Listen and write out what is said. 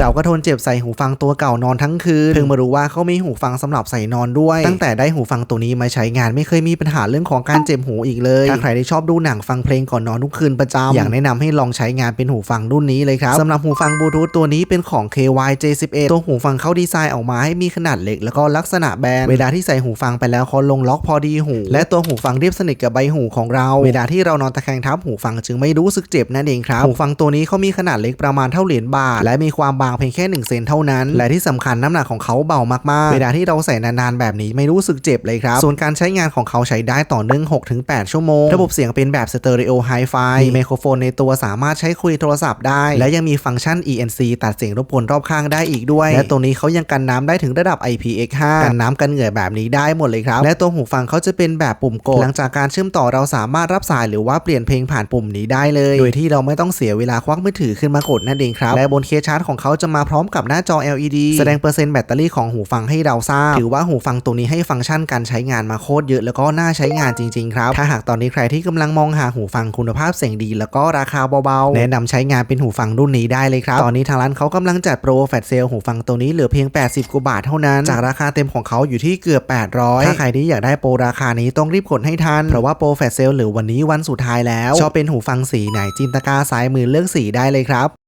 เราก็ทนเจ็บใส่หูฟังตัวเก่านอนทั้งคืนเพิ่งมารู้ว่าเขามีหูฟังสำหรับใส่นอนด้วย ตั้งแต่ได้หูฟังตัวนี้มาใช้งานไม่เคยมีปัญหาเรื่องของการเจ็บหูอีกเลย ถ้าใครที่ชอบดูหนังฟังเพลงก่อนนอนทุกคืนประจำอยากแนะนำให้ลองใช้งานเป็นหูฟังรุ่นนี้เลยครับสำหรับหูฟังบลูทูธตัวนี้เป็นของ KYJ11 ตัวหูฟังเขาดีไซน์ออกมาให้มีขนาดเล็ก แล้วก็ลักษณะแบนเวลาที่ใส่หูฟังไปแล้วเขาลงล็อกพอดีหู และตัวหูฟังเรียบสนิทกับใบหูของเรา เวลาที่เรานอนตะแคงทับหูฟังจึงไม่รู้สึกเจ็บนั่นเองครับหูฟังตัวนี้เขามีขนาดเล็กประมาณเท่าเหรียญบาทและมีความบางเพียงแค่ 1 เซนเท่านั้น และที่สำคัญน้ำหนักของเขาเบามากๆ เวลาที่เราใส่นานๆแบบนี้ไม่รู้สึกเจ็บเลยครับ ส่วนการใช้งานของเขาใช้ได้ต่อเนื่อง 6-8 ชั่วโมง ระบบเสียงเป็นแบบสเตอริโอไฮไฟมีไมโครโฟนในตัวสามารถใช้คุยโทรศัพท์ได้ และยังมีฟังก์ชัน ENC ตัดเสียงรบกวนรอบข้างได้อีกด้วย และตัวนี้เขายังกันน้ำได้ถึงระดับ IPX5 กันน้ำกันเหงื่อแบบนี้ได้หมดเลยครับและตัวหูฟังเขาจะเป็นแบบปุ่มกดหลังจากการเชื่อมต่อเราสามารถรับสายหรือว่าเปลี่ยนเพลงผ่านปุ่มนี้ได้เลย โดยที่เราไม่ต้องเสียเวลาควักมือถือขึ้นมากดนั่นเองครับและบนเคสชาร์จของเขาจะมาพร้อมกับหน้าจอ LED แสดงเปอร์เซ็นต์แบตเตอรี่ของหูฟังให้เราทราบ ถือว่าหูฟังตัวนี้ให้ฟังก์ชันการใช้งานมาโคตรเยอะแล้วก็น่าใช้งานจริงๆครับ ถ้าหากตอนนี้ใครที่กำลังมองหาหูฟังคุณภาพเสียงดี แล้วก็ราคาเบาๆ แนะนำใช้งานเป็นหูฟังรุ่นนี้ได้เลยครับ ตอนนี้ทางร้านเขากำลังจัดโปรแฟลชเซลหูฟังตัวนี้เหลือเพียง 80กว่าบาทเท่านั้น จากราคาเต็มของเขาอยู่ที่เกือบ 800 ถ้าใครที่อยากได้โปรราคานี้ต้องรีบกดให้ทัน เพราะว่าโปรแฟลชเซลเหลือวันนี้วันสุดท้ายแล้ว ชอบเป็นหูฟังสีไหนจินตกาซ้ายมือเลือกสีได้เลยครับ